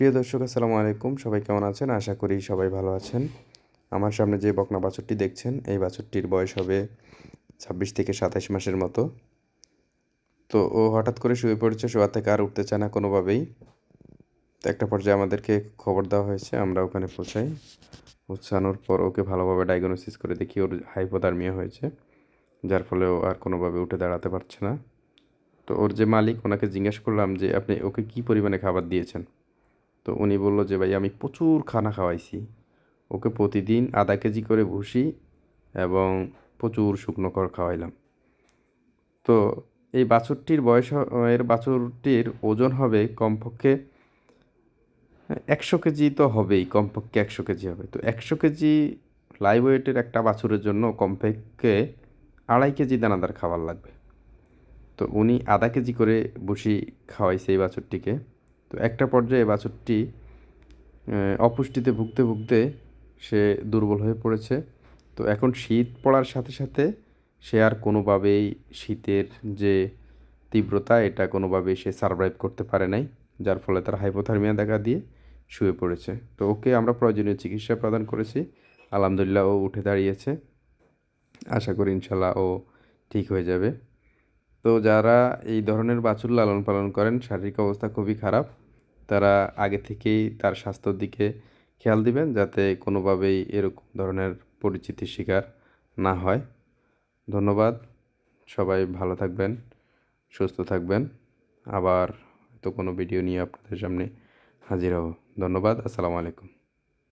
প্রিয় দর্শক, আসসালামু আলাইকুম। সবাই কেমন আছেন? আশা করি সবাই ভালো আছেন। আমার সামনে যে বকনা বাছুরটি দেখছেন, এই বাছুরটির বয়স হবে ছাব্বিশ থেকে সাতাশ মাসের মতো। তো ও হঠাৎ করে শুয়ে পড়েছে, শোয়া থেকে আর উঠতে চায় না কোনোভাবেই। তো একটা পর্যায়ে আমাদেরকে খবর দেওয়া হয়েছে, আমরা ওখানে পৌঁছাই। পৌঁছানোর পর ওকে ভালোভাবে ডায়াগনোসিস করে দেখি, ওর হাইপোথার্মিয়া হয়েছে, যার ফলে ও আর কোনোভাবে উঠে দাঁড়াতে পারছে না। তো ওর যে মালিক, ওনাকে জিজ্ঞেস করলাম যে, আপনি ওকে কী পরিমাণে খাবার দিয়েছেন? তো উনি বলল যে, ভাই, আমি প্রচুর খানা খাওয়াইছি। ওকে প্রতিদিন আধা কেজি করে ভুসি এবং প্রচুর শুকনো কর খাওয়াইলাম। তো এই বাছুরটির বয়স এর বাছুরটির ওজন হবে কমপক্ষে একশো কেজি তো হবেই, কমপক্ষে একশো কেজি হবে। তো একশো কেজি লাইভ ওয়েটের একটা বাছুরের জন্য কমপক্ষে আড়াই কেজি দানাদার খাবার লাগবে। তো উনি আধা কেজি করে বসি খাওয়াইছে এই বাছুরটিকে। তো একটা পর্যায়ে বাছুরটি অপুষ্টিতে ভুগতে ভুগতে সে দুর্বল হয়ে পড়েছে। তো এখন শীত পড়ার সাথে সাথে সে আর কোনোভাবেই শীতের যে তীব্রতা, এটা কোনোভাবেই সে সারভাইভ করতে পারে নাই, যার ফলে তার হাইপোথার্মিয়া দেখা দিয়ে শুয়ে পড়েছে। তো ওকে আমরা প্রয়োজনীয় চিকিৎসা প্রদান করেছি। আলহামদুলিল্লাহ ও উঠে দাঁড়িয়েছে। আশা করি ইনশাল্লাহ ও ঠিক হয়ে যাবে। তো যারা এই ধরনের বাছুর লালন পালন করেন, শারীরিক অবস্থা খুবই খারাপ, তারা আগে থেকেই তার স্বাস্থ্যর দিকে খেয়াল দিবেন যাতে কোনোভাবেই এরকম ধরনের পরিচিতির শিকার না হয়। ধন্যবাদ, সবাই ভালো থাকবেন, সুস্থ থাকবেন। আবার তো কোনো ভিডিও নিয়ে আপনাদের সামনে হাজির হব। ধন্যবাদ, আসসালামু আলাইকুম।